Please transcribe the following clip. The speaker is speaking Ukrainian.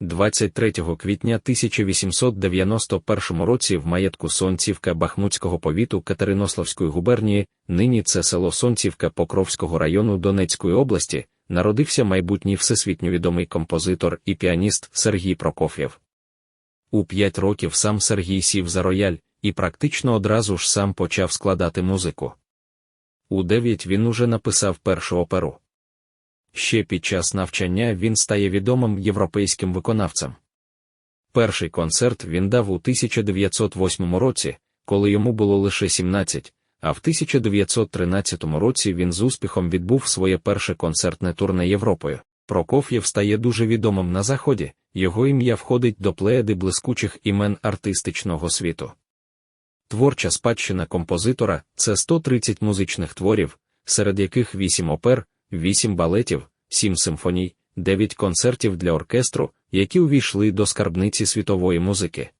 23 квітня 1891 році в маєтку Сонцівка Бахмутського повіту Катеринославської губернії, нині це село Сонцівка Покровського району Донецької області, народився майбутній всесвітньо відомий композитор і піаніст Сергій Прокоф'єв. У п'ять років сам Сергій сів за рояль і практично одразу ж сам почав складати музику. У дев'ять він уже написав першу оперу. Ще під час навчання він стає відомим європейським виконавцем. Перший концерт він дав у 1908 році, коли йому було лише 17, а в 1913 році він з успіхом відбув своє перше концертне турне Європою. Прокоф'єв стає дуже відомим на Заході, його ім'я входить до плеяди блискучих імен артистичного світу. Творча спадщина композитора це 130 музичних творів, серед яких 8 опер, 8 балетів, 7 симфоній, 9 концертів для оркестру, які увійшли до скарбниці світової музики.